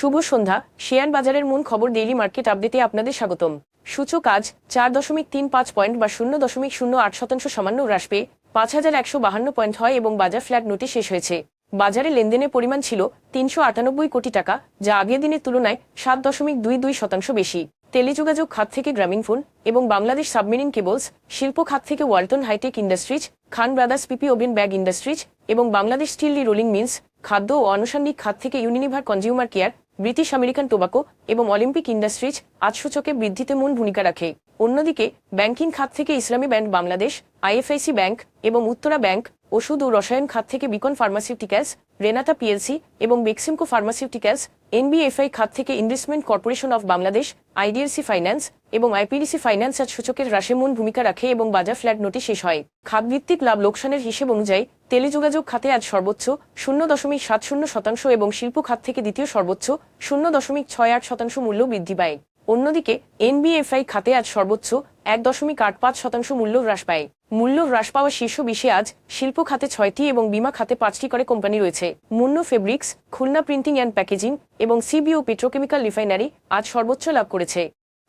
শুভ সন্ধ্যা। Share বাজারের মূল খবর ডেইলি মার্কেট আপডেটে আপনাদের স্বাগতম। সূচক আজ চার দশমিক তিন পাঁচ পয়েন্ট বা শূন্য দশমিক শূন্য আট শতাংশ সামান্য হ্রাস পেয়ে পাঁচ হাজার একশো বাহান্ন পয়েন্ট হয় এবং বাজার ফ্ল্যাট নোটে শেষ হয়েছে। বাজারে লেনদেনের পরিমাণ ছিল তিনশো আটানব্বই কোটি টাকা, যা আগের দিনের তুলনায় সাত দশমিক দুই দুই শতাংশ বেশি। টেলিযোগাযোগ খাত থেকে গ্রামীণ ফোন এবং বাংলাদেশ সাবমেরিন কেবলস, শিল্প খাত থেকে Walton hitech industries, Khan brothers P P woven bag industries এবং বাংলাদেশ স্টিল রোলিং মিলস, খাদ্য ও আনুষঙ্গিক খাত থেকে Unilever consumer care British American tobacco এবং অলিম্পিক ইন্ডাস্ট্রিজ আজ সূচকে বৃদ্ধিতে মূল ভূমিকা রাখে। অন্যদিকে, ব্যাংকিং খাত থেকে ইসলামী ব্যাংক বাংলাদেশ, আইএফআইসি ব্যাংক এবং উত্তরা ব্যাংক ওষুধ ও রসায়ন খাত থেকে বিকন ফার্মাসিউটিক্যালস রেনাটা পিএলসি এবং বেক্সিমকো ফার্মাসিউটিক্যালস এনবিএফআই খাত থেকে investment corporation of Bangladesh, IDLC finance এবং আইপিডিসি ফাইন্যান্স আজ সূচকের হ্রাসে মূল ভূমিকা রাখে এবং বাজার ফ্ল্যাট নোটে শেষ হয়। খাতভিত্তিক লাভ লোকসানের হিসেব অনুযায়ী টেলিযোগাযোগ খাতে আজ সর্বোচ্চ শূন্য দশমিক সাত শূন্য শতাংশ এবং শিল্প খাত থেকে দ্বিতীয় সর্বোচ্চ শূন্য দশমিক ছয় আট শতাংশ মূল্য বৃদ্ধি পায়। অন্যদিকে এনবিএফআই খাতে আজ সর্বোচ্চ এক দশমিক আট পাঁচ শতাংশ মূল্য হ্রাস পায়। মূল্য হ্রাস পাওয়া শীর্ষ বিশে আজ শিল্প খাতে ছয়টি এবং বিমা খাতে পাঁচটি করে কোম্পানি রয়েছে। Monno fabrics, Khulna printing and packaging এবং সিবিও পেট্রোকেমিক্যাল রিফাইনারি আজ সর্বোচ্চ লাভ করেছে।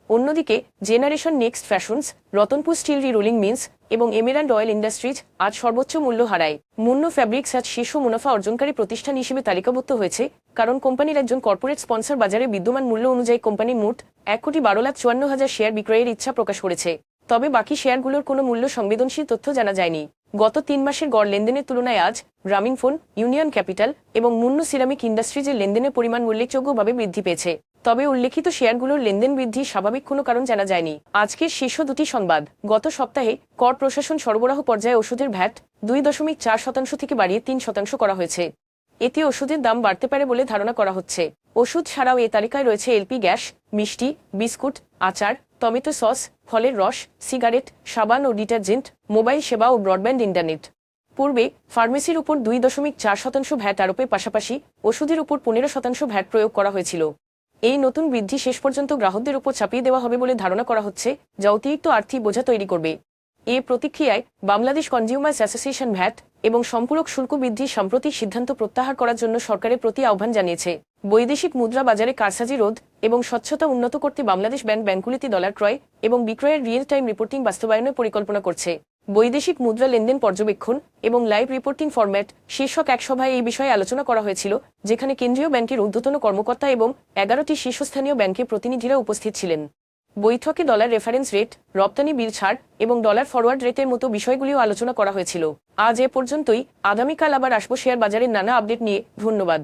অন্যদিকে, generation next fashions, Ratanpur steel rerolling mills এবং এমিরান্ড অয়েল ইন্ডাস্ট্রিজ আজ সর্বোচ্চ মূল্য হারায়। মুন্ন ফ্যাব্রিক্স আজ শীর্ষ মুনাফা অর্জনকারী প্রতিষ্ঠান হিসেবে তালিকাভুক্ত হয়েছে, কারণ কোম্পানির একজন কর্পোরেট স্পন্সর বাজারে বিদ্যমান মূল্য অনুযায়ী কোম্পানি মোট এক কোটি বারো লাখ চুয়ান্ন হাজার শেয়ার বিক্রয়ের ইচ্ছা প্রকাশ করেছে। তবে বাকি শেয়ারগুলোর কোনো মূল্য সংবেদনশীল তথ্য জানা যায়নি। গত তিন মাসের গড় লেনদেনের তুলনায় আজ গ্রামীণ ফোন, ইউনিয়ন ক্যাপিটাল এবং মুন্ন সিরামিক ইন্ডাস্ট্রিজের লেনদেনের পরিমাণ উল্লেখযোগ্যভাবে বৃদ্ধি পেয়েছে। তবে উল্লেখিত শেয়ারগুলোর লেনদেন বৃদ্ধি স্বাভাবিক কোনো কারণ জানা যায়নি। আজকের শীর্ষ দুটি সংবাদ। গত সপ্তাহে কর প্রশাসন সরবরাহ পর্যায়ে ওষুধের ভ্যাট দুই দশমিক চার শতাংশ থেকে বাড়িয়ে তিন শতাংশ করা হয়েছে। এতে ওষুধের দাম বাড়তে পারে বলে ধারণা করা হচ্ছে। ওষুধ ছাড়াও এ তালিকায় রয়েছে এলপি গ্যাস, মিষ্টি, বিস্কুট, আচার, টমেটো সস, ফলের রস, সিগারেট, সাবান ও ডিটারজেন্ট, মোবাইল সেবা ও ব্রডব্যান্ড ইন্টারনেট। পূর্বে ফার্মেসির উপর দুই দশমিক চার শতাংশ ভ্যাট আরোপের পাশাপাশি ওষুধের উপর পনেরো শতাংশ ভ্যাট প্রয়োগ করা হয়েছিল। এই নতুন বৃদ্ধি শেষ পর্যন্ত গ্রাহকদের উপর চাপিয়ে দেওয়া হবে বলে ধারণা করা হচ্ছে, যা অতিরিক্ত আর্থিক বোঝা তৈরি করবে। এ প্রতিক্রিয়ায় বাংলাদেশ কনজিউমার্স অ্যাসোসিয়েশন ভ্যাট এবং সম্পূরক শুল্ক বৃদ্ধির সাম্প্রতিক সিদ্ধান্ত প্রত্যাহার করার জন্য সরকারের প্রতি আহ্বান জানিয়েছে। বৈদেশিক মুদ্রা বাজারে কারসাজি রোধ এবং স্বচ্ছতা উন্নত করতে বাংলাদেশ ব্যাংক ব্যাংকগুলিতে ডলার ক্রয় এবং বিক্রয়ের রিয়েল টাইম রিপোর্টিং বাস্তবায়নের পরিকল্পনা করছে। বৈদেশিক মুদ্রা লেনদেন পর্যবেক্ষণ এবং লাইভ রিপোর্টিং ফরম্যাট শীর্ষক এক সভায় এই বিষয়ে আলোচনা করা হয়েছিল, যেখানে কেন্দ্রীয় ব্যাংকের ঊর্ধ্বতন কর্মকর্তা এবং এগারোটি শীর্ষস্থানীয় ব্যাংকের প্রতিনিধিরা উপস্থিত ছিলেন। বৈঠকে ডলার রেফারেন্স রেট রপ্তানি বিল ছাড় এবং ডলার ফরওয়ার্ড রেটের মতো বিষয়গুলিও আলোচনা করা হয়েছিল। আজ এ পর্যন্তই। আগামীকাল আবার আসব শেয়ার বাজারের নানা আপডেট নিয়ে। ধন্যবাদ।